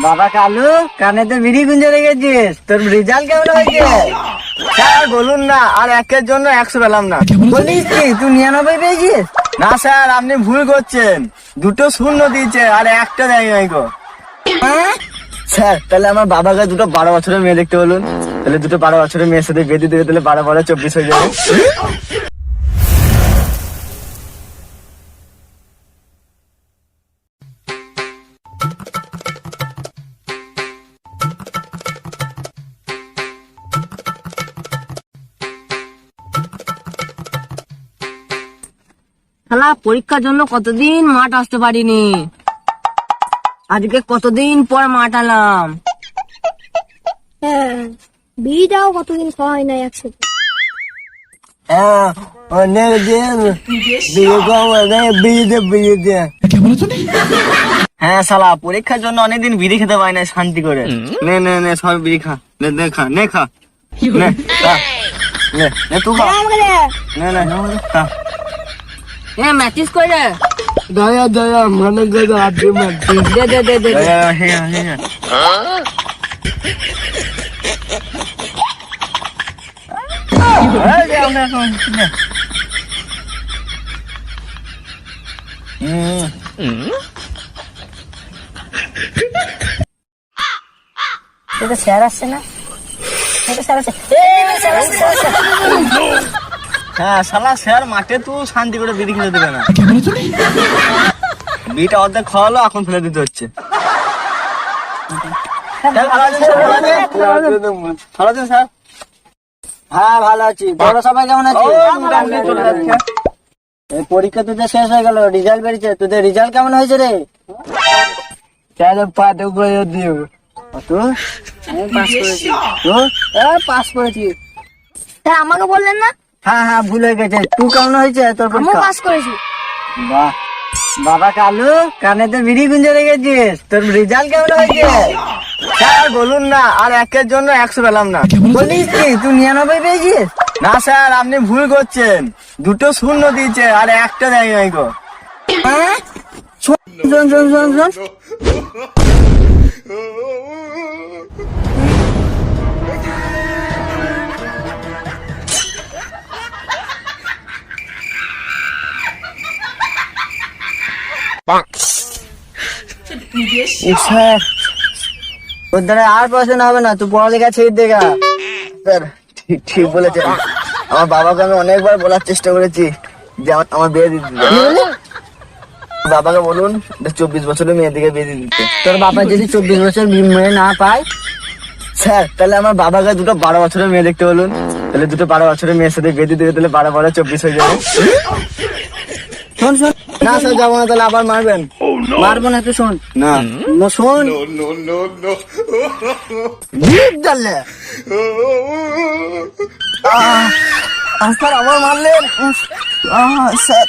বাবা কালু কানে তো বিড়ি গুঞ্জে রেখেছিস তোর রেজাল্ট কেমন হয়েছে? স্যার বলুন না আর একের জন্য একশো পেলাম না। বলিস কি তুই নিরানব্বই পেয়েছিস? না স্যার আপনি ভুল করছেন। দুটো শূন্য দিয়েছে আর একটা দেয় নাই গো। হ্যাঁ? স্যার তাহলে আমার বাবাকে দুটো বারো বছরের মেয়ে দেখতে বলুন। তাহলে দুটো বারো বছরের মেয়ের সাথে বেঁধে দেবে তাহলে বারো বারো চব্বিশ হয়ে যাবে। শালা পরীক্ষার জন্য কতদিন মাঠ আসতে পারিনি? আজকে কতদিন পর মাঠ আলাম হ্যাঁ বিড়িটাও কতদিন খাওয়া হয় না একসাথে? হ্যাঁ অনেক দিন। বিয়ে হ্যাঁ শালা পরীক্ষার জন্য অনেকদিন বিড়ি খেতে পাই না শান্তি করে। নে নে নে সব বিড়ি খা। নে নে খা নে খা। নে নে নে তুই খা। নে নে খা। এ ম্যাচিস করে দয়া দয়া মনে করে আজকে মারছি দে দে দে দে হ্যাঁ হ্যাঁ। স্যার আসছে না? স্যার আসছে। হ্যাঁ শালা স্যার মাঠে তুই শান্তি করে বিড়ি খেতে দেবে না। বিটা অর্ধেক খাওয়ালো এখন ফেলে দিতে হচ্ছে। ভালো আছেন স্যার? হ্যাঁ ভালো আছি। বড় সবাই কেমন আছে? মোটামুটি চলে যাচ্ছে। এই পরীক্ষা তোদের শেষ হয়ে গেল রেজাল্ট বেরিয়েছে। তোদের রেজাল্ট কেমন হয়েছে রে? পাঠক দিও করেছি। পাস করেছি। আমাকে বললেন না? হ্যাঁ হ্যাঁ ভুল হয়ে গেছে। তুই কেমন হয়েছে? তোর পরীক্ষা? পাস করেছি। বাহ। বাবা কালু কানে তো বিড়ি গুঞ্জে রেখেছিস তোর রেজাল্ট কেমন হয়েছে? স্যার বলুন না আর একের জন্য একশো পেলাম না। বলিস কি তুই নিরানব্বই পেয়েছিস? না স্যার আপনি ভুল করছেন। দুটো শূন্য দিয়েছে আর একটা দেয় নাই গো। হ্যাঁ? শোন শোন শোন শোন। স্যার তোর দ্বারা আর পড়াশোনা হবে না তুই পড়ালেখা ছেড়ে দেখা স্যার ঠিক ঠিক বলেছেন। আমার বাবাকে আমি অনেকবার বলার চেষ্টা করেছি যে আমার বিয়ে দিতে। বাবাকে বলুন চব্বিশ বছরের মেয়েদিকে বিয়ে দিয়ে দিতে। তোর বাবা যদি চব্বিশ বছর মেয়ে না পায়? স্যার তাহলে আমার বাবাকে দুটো বারো বছরের মেয়ে দেখতে বলুন। তাহলে দুটো বারো বছরের মেয়ের সাথে বিয়ে দিয়ে দেবে তাহলে বারো বারো চব্বিশ হয়ে যাবে। শোন শোন। না স্যার যাব না তাহলে আবার মারবেন। মারবো না তুই শোন। না। নো শোন। আহ, স্যার আবার মারলেন? স্যার।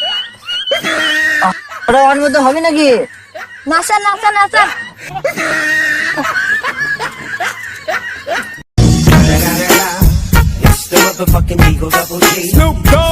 ওরা ওর মধ্যে হবে নাকি? না স্যার না স্যার না sir. Motherfucking Eagle Double G. Snoop Dogg.